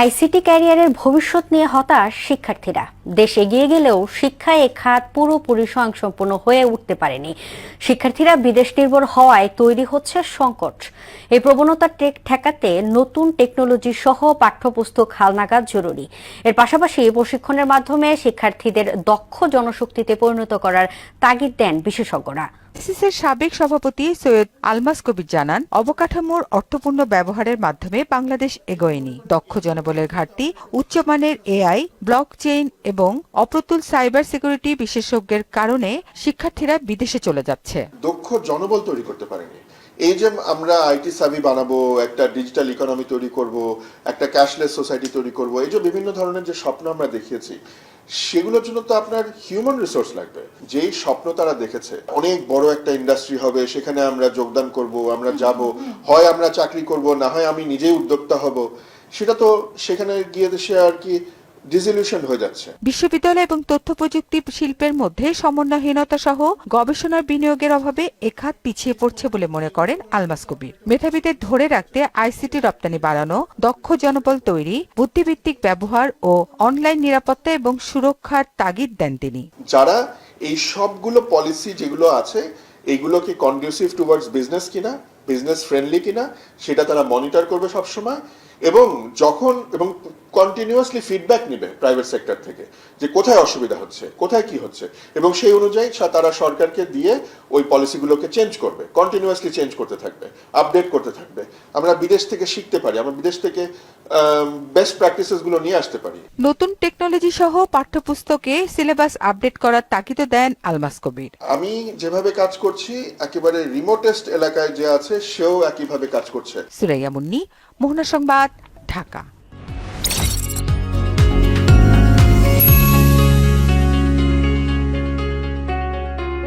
ICT ক্যারিয়ারের ভবিষ্যৎ নিয়ে হতাশ শিক্ষার্থীরা। দেশ এগিয়ে গেলেও শিক্ষায় এ খাত পুরোপুরি স্বয়ংসম্পূর্ণ হয়ে উঠতে পারেনি। শিক্ষার্থীরা বিদেশ নির্ভর হওয়ায় তৈরি হচ্ছে সংকট। এই প্রবণতা ঠেকাতে নতুন টেকনোলজি সহ পাঠ্যপুস্তক হালনাগাদ জরুরি। এর পাশাপাশি প্রশিক্ষণের মাধ্যমে শিক্ষার্থীদের দক্ষ জনশক্তিতে পরিণত করার তাগিদ দেন বিশেষজ্ঞরা। আইসিসির সাবেক সভাপতি সৈয়দ আলমাস কবির জানান, অবকাঠামোর অর্থপূর্ণ ব্যবহারের মাধ্যমে বাংলাদেশ এগোয়নি। দক্ষ জনবলের ঘাটতি, উচ্চমানের এআই ব্লক চেইন এবং অপ্রতুল সাইবার সিকিউরিটি বিশেষজ্ঞের কারণে শিক্ষার্থীরা বিদেশে চলে যাচ্ছে। দক্ষ জনবল তৈরি করতে পারেনি। এই যে আমরা আইটি সাবি বানাবো, একটা ডিজিটাল ইকোনমি তৈরি করব, একটা ক্যাশলেস সোসাইটি তৈরি করব, এই যে বিভিন্ন ধরনের যে স্বপ্ন আমরা দেখিয়েছি, সেগুলোর জন্য তো আপনার হিউম্যান রিসোর্স লাগবে। যেই স্বপ্ন তারা দেখেছে, অনেক বড় একটা ইন্ডাস্ট্রি হবে, সেখানে আমরা যোগদান করব, আমরা যাব, হয় আমরা চাকরি করব, না হয় আমি নিজেই উদ্যোক্তা হব, সেটা তো সেখানে গিয়ে দেশে আর কি ডিজলিউশন হয়ে যাচ্ছে। বিশ্ববিদ্যালয় এবং তথ্য প্রযুক্তি শিল্পের মধ্যে সমন্বয়হীনতা সহ গবেষণার বিনিয়োগের অভাবে এখাত পিছিয়ে পড়ছে বলে মনে করেন আলমাস কবির। মেধাবীদের ধরে রাখতে আইসিটি রপ্তানি বাড়ানো দক্ষ জনবল তৈরি বুদ্ধিভিত্তিক ব্যবহার ও অনলাইন নিরাপত্তা এবং সুরক্ষার তাগিদ দেন তিনি। যারা এই সবগুলো পলিসি যেগুলো আছে এইগুলোকে কন্ডিউসিভ টুয়ার্ডস বিজনেস কিনা বিজনেস ফ্রেন্ডলি কিনা সেটা তারা মনিটর করবে সবসময়। এবং যখন এবং কন্টিনিউয়াসলি ফিডব্যাক নেবে প্রাইভেট সেক্টর থেকে যে কোথায় অসুবিধা হচ্ছে কোথায় কি হচ্ছে। এবং সেই অনুযায়ী তারা সরকারকে দিয়ে ওই পলিসিগুলোকে চেঞ্জ করবে কন্টিনিউয়াসলি চেঞ্জ করতে থাকবে আপডেট করতে থাকবে। আমরা বিদেশ থেকে শিখতে পারি আমরা বিদেশ থেকে বেস্ট প্র্যাকটিসেসগুলো নিয়ে আসতে পারি। নতুন টেকনোলজি সহ পাঠ্যপুস্তকে সিলেবাস আপডেট করার তাগিদও দেন আলমাস কবির। আমি যেভাবে কাজ করছি একেবারে রিমোটেস্ট এলাকায় যে আছে সেও একইভাবে কাজ করছে। সুরাইয়া মুন্নি মোহনা সংবাদ ঢাকা